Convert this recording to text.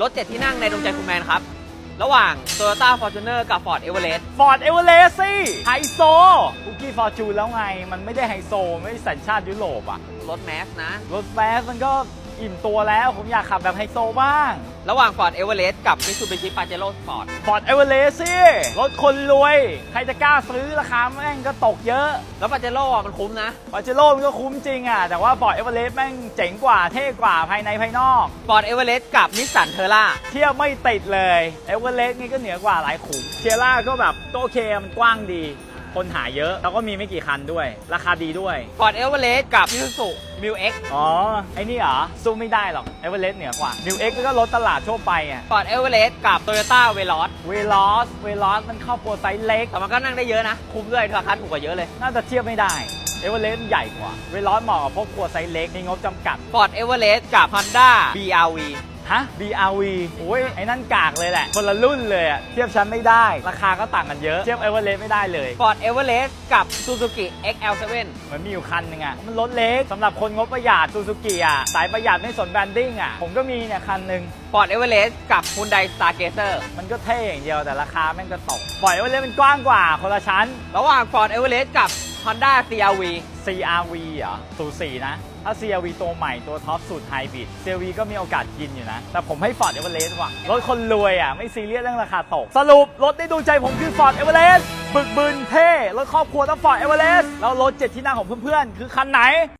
รถเจ็ดที่นั่งในดวงใจคุณแมนครับ ระหว่าง Toyota Fortuner กับ Ford Everest ฟอร์ดเอเวอเรสต์สิไฮโซคุกกี้ฟอร์จูนแล้วไง มันไม่ได้ไฮโซ ไม่ได้สัญชาติยุโรปอะรถแมสนะ รถแฟสมันก็ อิ่มตัวแล้วผมอยากขับแบบไฮโซบ้าง ระหว่าง Ford Everest กับ Mitsubishi Pajero Sport ฟอร์ดเอเวอเรสต์สิรถคนรวย ใครจะกล้าซื้อราคาแม่งก็ตกเยอะแล้ว Pajero อะมันคุ้มนะ ปาเจโร่มันก็คุ้มจริงอะ แต่ว่าฟอร์ดเอเวอเรสต์แม่งเจ๋งกว่าเท่กว่าภายในภายนอก Ford Everest กับ Nissan Terra เทียบไม่ติดเลยเอเวอเรสต์นี่ก็เหนือกว่าหลายขุมเชียร่าก็แบบก็โอเคมันกว้างดี คนหาเยอะแล้วก็มีไม่กี่คันด้วย ราคาดีด้วย Ford Everest กับ Isuzu Mil X อ๋อ ไอ้นี่เหรอ สู้ไม่ได้หรอกเอเวอเรสต์เหนือกว่านิวเอ็กก็รถตลาดทั่วไปอะ Ford Everest กับ Toyota Veloz เวลอสเวลอสมันครอบครัวไซส์เล็กแต่มันก็นั่งได้เยอะนะ คุ้มด้วยราคาถูกกว่าเยอะเลย น่าจะเทียบไม่ได้เอเวอเรสต์ใหญ่กว่าเวลอสเหมาะกับพวกครัวไซส์เล็กมีงบจำกัด Ford Everest กับ Honda BRV ฮะ BRV โอ้ยไอ้นั่นกากเลยแหละ คนละรุ่นเลยอะเทียบชั้นไม่ได้ ราคาก็ต่างกันเยอะ เทียบเอเวอเรสต์ไม่ได้เลย Ford Everest กับ Suzuki XL7 เหมือนมีอยู่คันหนึงอะมันรถเล็กสำหรับคนงบประหยัดซูซูกิอะสายประหยัดไม่สนแบรนดิ้งอะผมก็มีเนี่ยคันหนึ่ง Ford Everest กับ Hyundai Stargazer มันก็เท่อย่างเดียวแต่ราคาแม่งก็ตกปล่อยเอเวอเรสต์มันกว้างกว่าคนละชั้น ระหว่าง Ford Everest กับ Honda CRV CRV เหรอสูสีนะ ถ้า CRV ตัวใหม่ตัวท็อปสุดไฮบริด CRV ก็มีโอกาสกินอยู่นะ แต่ผมให้ Ford Everest ว่ะ รถคนรวยอะ ไม่ซีเรียสเรื่องราคาตก สรุป รถได้ดูใจผมคือ Ford Everest บึกบึนเท่ รถครอบครัวต้อง Ford Everest แล้วรถเจ็ดที่นั่งของเพื่อนๆ คือคันไหน